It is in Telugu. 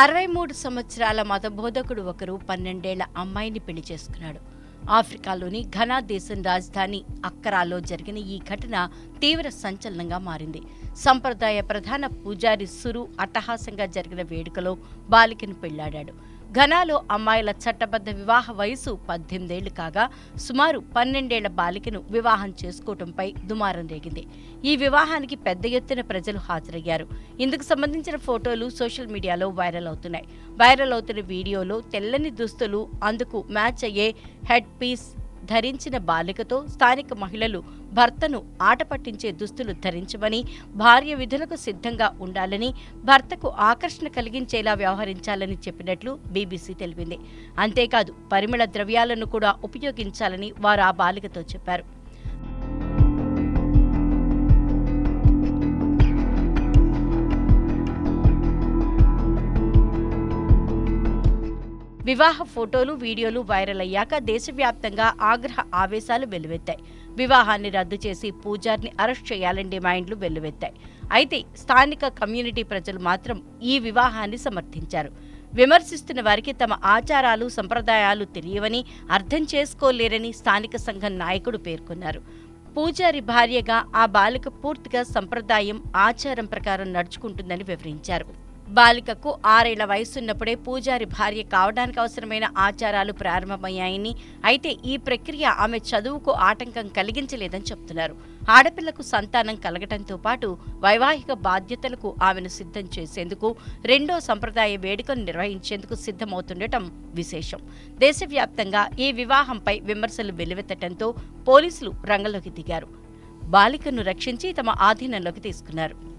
అరవై మూడు సంవత్సరాల మతబోధకుడు ఒకరు పన్నెండేళ్ళ అమ్మాయిని పెళ్ళి చేసుకున్నాడు. ఆఫ్రికాలోని ఘనా దేశం రాజధాని అక్కరాలో జరిగిన ఈ ఘటన తీవ్ర సంచలనంగా మారింది. సంప్రదాయ ప్రధాన పూజారి సురు అట్టహాసంగా జరిగిన వేడుకలో బాలికను పెళ్ళాడాడు. ఘనాలో అమ్మాయిల చట్టబద్ధ వివాహ వయసు పద్దెనిమిదేళ్ళు కాగా సుమారు పన్నెండేళ్ళ బాలికను వివాహం చేసుకోవటంపై దుమారం రేగింది. ఈ వివాహానికి పెద్ద ఎత్తున ప్రజలు హాజరయ్యారు. ఇందుకు సంబంధించిన ఫోటోలు సోషల్ మీడియాలో వైరల్ అవుతున్నాయి. వైరల్ అవుతున్న వీడియోలో తెల్లని దుస్తులు అందుకు మ్యాచ్ అయ్యే హెడ్ పీస్ ధరించిన బాలికతో స్థానిక మహిళలు భర్తను ఆట పట్టించే దుస్తులు ధరించమని భార్య విధులకు సిద్ధంగా ఉండాలని భర్తకు ఆకర్షణ కలిగించేలా వ్యవహరించాలని చెప్పినట్లు బీబీసీ తెలిపింది. అంతేకాదు పరిమళ ద్రవ్యాలను కూడా ఉపయోగించాలని వారు ఆ బాలికతో చెప్పారు. వివాహ ఫోటోలు వీడియోలు వైరల్ అయ్యాక దేశవ్యాప్తంగా ఆగ్రహ ఆవేశాలు వెల్లువెత్తాయి. వివాహాన్ని రద్దు చేసి పూజార్ని అరెస్ట్ చేయాలని డిమాండ్లు వెల్లువెత్తాయి. అయితే స్థానిక కమ్యూనిటీ ప్రజలు మాత్రం ఈ వివాహాన్ని సమర్థించారు. విమర్శిస్తున్న వారికి తమ ఆచారాలు సంప్రదాయాలు తెలియవని అర్థం చేసుకోలేరని స్థానిక సంఘం నాయకుడు పేర్కొన్నారు. పూజారి భార్యగా ఆ బాలిక పూర్తిగా సంప్రదాయం ఆచారం ప్రకారం నడుచుకుంటుందని వివరించారు. బాలికకు ఆరేళ్ళ వయసున్నప్పుడే పూజారి భార్య కావడానికి అవసరమైన ఆచారాలు ప్రారంభమయ్యాయని. అయితే ఈ ప్రక్రియ ఆమె చదువుకు ఆటంకం కలిగించలేదని చెప్తున్నారు. ఆడపిల్లకు సంతానం కలగటంతో పాటు వైవాహిక బాధ్యతలకు ఆమెను సిద్ధం చేసేందుకు రెండో సంప్రదాయ వేడుకను నిర్వహించేందుకు సిద్ధమవుతుండటం విశేషం. దేశవ్యాప్తంగా ఈ వివాహంపై విమర్శలు వెల్లువెత్తటంతో పోలీసులు రంగంలోకి దిగారు. బాలికను రక్షించి తమ ఆధీనంలోకి తీసుకున్నారు.